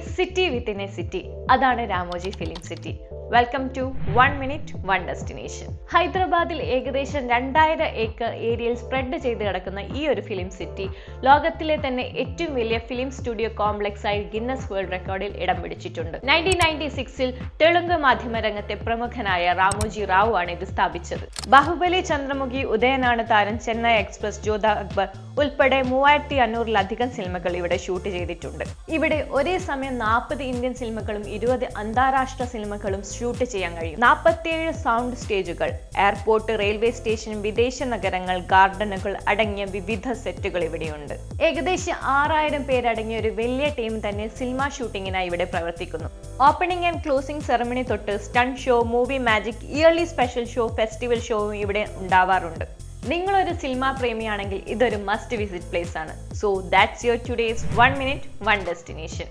City within a city അതാണ് Ramoji film city welcome to one minute one destination ഹൈദരാബാദിൽ ഏകദേശം രണ്ടായിരം acre ഏരിയയിൽ സ്പ്രെഡ് ചെയ്ത് കിടക്കുന്ന ഈ ഒരു ഫിലിം സിറ്റി ലോകത്തിലെ തന്നെ ഏറ്റവും വലിയ ഫിലിം സ്റ്റുഡിയോ കോംപ്ലക്സ് ആയി ഗിന്നസ് വേൾഡ് റെക്കോർഡിൽ ഇടം പിടിച്ചിട്ടുണ്ട്. നയന്റീൻ നയന്റി സിക്സിൽ തെലുങ്ക് മാധ്യമ രംഗത്തെ പ്രമുഖനായ രാമോജി റാവു ആണ് ഇത് സ്ഥാപിച്ചത്. ബാഹുബലി ചന്ദ്രമുഖി ഉദയനാണ് താരം ചെന്നൈ എക്സ്പ്രസ് ജോധ അക്ബർ ഉൾപ്പെടെ മൂവായിരത്തി അഞ്ഞൂറിലധികം സിനിമകൾ ഇവിടെ ഷൂട്ട് ചെയ്തിട്ടുണ്ട്. ഇവിടെ ഒരേ സമയം നാൽപ്പത് ഇന്ത്യൻ സിനിമകളും ഇരുപത് അന്താരാഷ്ട്ര സിനിമകളും ഷൂട്ട് ചെയ്യാൻ കഴിയും. നാൽപ്പത്തിയേഴ് സൗണ്ട് സ്റ്റേജുകൾ എയർപോർട്ട് റെയിൽവേ സ്റ്റേഷൻ വിദേശ നഗരങ്ങൾ ഗാർഡനുകൾ അടങ്ങിയ വിവിധ സെറ്റുകൾ ഇവിടെയുണ്ട്. ഏകദേശം ആറായിരം പേരടങ്ങിയ ഒരു വലിയ ടീം തന്നെ സിനിമ ഷൂട്ടിങ്ങിനായി ഇവിടെ പ്രവർത്തിക്കുന്നു. ഓപ്പണിംഗ് ആൻഡ് ക്ലോസിംഗ് സെറമണി തൊട്ട് stunt show movie magic early special show festival ഷോയും ഇവിടെ ഉണ്ടാവാറുണ്ട്. നിങ്ങളൊരു സിനിമാ പ്രേമിയാണെങ്കിൽ ഇതൊരു മസ്റ്റ് വിസിറ്റ് പ്ലേസ് ആണ്. So that's your today's one minute one destination.